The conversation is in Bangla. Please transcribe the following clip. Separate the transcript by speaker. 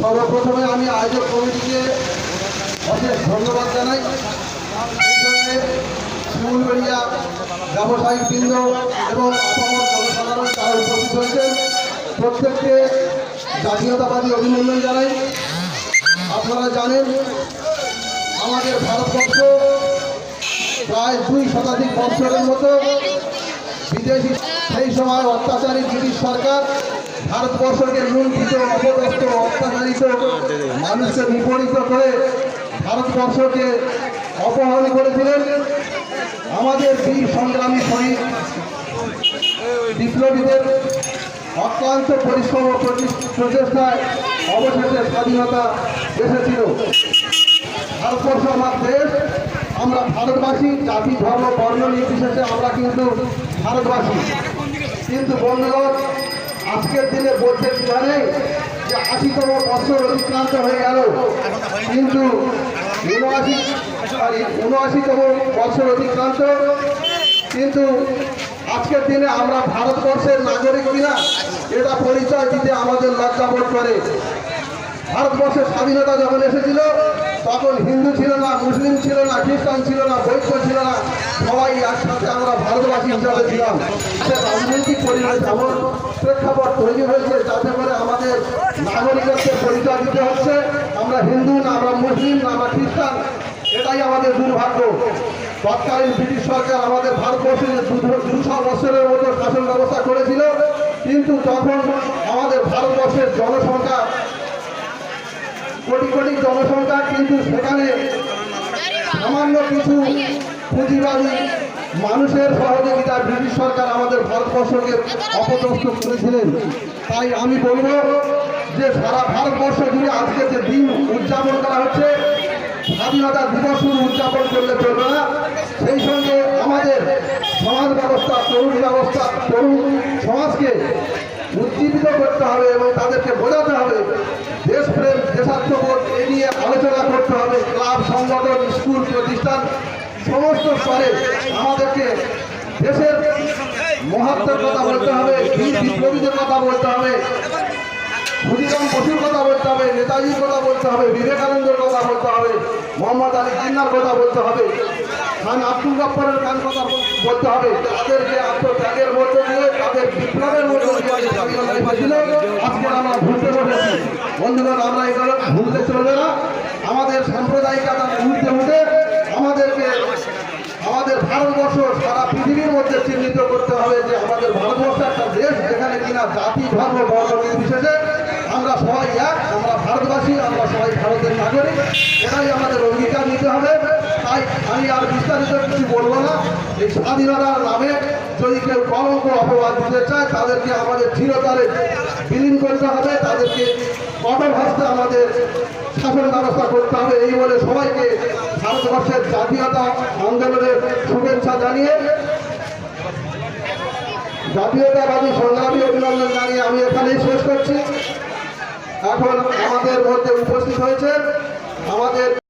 Speaker 1: সর্বপ্রথমে আমি আয়োজক কমিটিকে অশেষ ধন্যবাদ জানাই। শিমুলবেড়িয়া ব্যবসায়িক বৃন্দ এবং আপামর জনসাধারণ তারা উপস্থিত হয়েছেন। প্রত্যেককে জাতীয়তাবাদী অভিনন্দন জানাই। আপনারা জানেন, আমাদের ভারতবর্ষ প্রায় দুই শতাধিক বছরের মতো বিদেশি সেই সময় অত্যাচারী ব্রিটিশ সরকার ভারতবর্ষকে লুণ্ঠিত, অপদস্থ, অত্যাচারিত মানুষকে বিপরীত করে ভারতবর্ষকে অপহরণ করেছিলেন আমাদের বীর সংগ্রামী শহীদ বিপ্লবীদের অক্লান্ত পরিশ্রম ও প্রচে- প্রচেষ্টায় অবশেষে স্বাধীনতা এসেছিল। ভারতবর্ষ আমার দেশ, আমরা ভারতবাসী, জাতি, ধর্ম, বর্ণ নির্বিশেষে আমরা কিন্তু ভারতবাসী। কিন্তু বন্ধুগণ আজকের দিনে বলতে জানে যে আশিতম বছর অতিক্রান্ত হয়ে গেল। কিন্তু উনআশি উনআশিতম বছর অতিক্রান্ত। কিন্তু আজকের দিনে আমরা ভারতবর্ষের নাগরিক কিনা, এটা পরিচয় দিতে আমাদের লজ্জাবোধ করে। ভারতবর্ষের স্বাধীনতা যখন এসেছিল, তখন হিন্দু ছিল না, মুসলিম ছিল না, খ্রিস্টান ছিল না বৈশ্য ছিল না, সবাই একসাথে আমরা ভারতবাসী হিসাবে ছিলাম। সে রাজনৈতিক পরিবেশ, এমন প্রেক্ষাপট তৈরি হয়েছে যাতে করে আমাদের নাগরিকত্বের পরিচয় দিতে হচ্ছে। আমরা হিন্দু না, আমরা মুসলিম না, আমরা খ্রিস্টান, এটাই আমাদের দুর্ভাগ্য। তৎকালীন ব্রিটিশ সরকার আমাদের ভারতবর্ষে যে দুশো বছরের মতো শাসন ব্যবস্থা করেছিল, কিন্তু তখন আমাদের ভারতবর্ষের জনসংখ্যা, কোটি কোটি জনসংখ্যা, কিন্তু সেখানে সামান্য কিছু পুঁজিবাদী মানুষের সহযোগিতা ব্রিটিশ সরকার আমাদের ভারতবর্ষকে অপদস্থ করেছিলেন। তাই আমি বলব যে সারা ভারতবর্ষ জুড়ে আজকে যে দিন উদযাপন করা হচ্ছে, স্বাধীনতা দিবস উদযাপন করলে চলবে না। সেই সঙ্গে আমাদের সমাজ ব্যবস্থা, তরুণ ব্যবস্থা, তরুণ সমাজকে উজ্জীবিত করতে হবে এবং সমস্ত স্তরে আমাদেরকে দেশের মহাত্মের কথা বলতে হবে বিপ্লবীদের কথা বলতে হবে, ক্ষুদিরাম বসুর কথা বলতে হবে, নেতাজির কথা বলতে হবে, বিবেকানন্দের কথা বলতে হবে, মোহাম্মদ আলী জিন্নার কথা বলতে হবে, খান আব্দুল গফরের খান কথা বলতে হবে তাদের যে আত্মত্যাগের মধ্য দিয়ে, তাদের বিপ্লবের মধ্য আজকে আমরা ভুলতে বসেছি। বন্ধুগণ আমরা এগুলো ভুলতে চলবে না আমাদের সাম্প্রদায়িকতার ঊর্ধ্বে উঠে আমাদেরকে আমাদের ভারতবর্ষ সারা পৃথিবীর মধ্যে চিহ্নিত করতে হবে যে আমাদের ভারতবর্ষ একটা দেশ যেখানে কিনা জাতি, ধর্ম, বর্ণ নির্বিশেষে আমরা সবাই এক, আমরা ভারতবাসী, আমরা সবাই ভারতের নাগরিক। এটাই আমাদের অঙ্গীকার নিতে হবে। তাই আমি আর বিস্তারিত কিছু বলব না। এই স্বাধীনতার নামে যদি কেউ কলঙ্ক অপবাদ দিতে চায়, তাদেরকে আমাদের চিরতরে বিলীন করতে হবে। তাদেরকে কঠোর হস্তে আমাদের শাসন ব্যবস্থা করতে হবে। এই বলে সবাইকে ভারতবর্ষের জাতীয়তা আন্দোলনের শুভেচ্ছা জানিয়ে জাতীয়তাবাদী সংগ্রামী অভিনন্দন জানিয়ে আমি এখানেই শেষ করছি। এখন আমাদের মধ্যে উপস্থিত হয়েছে আমাদের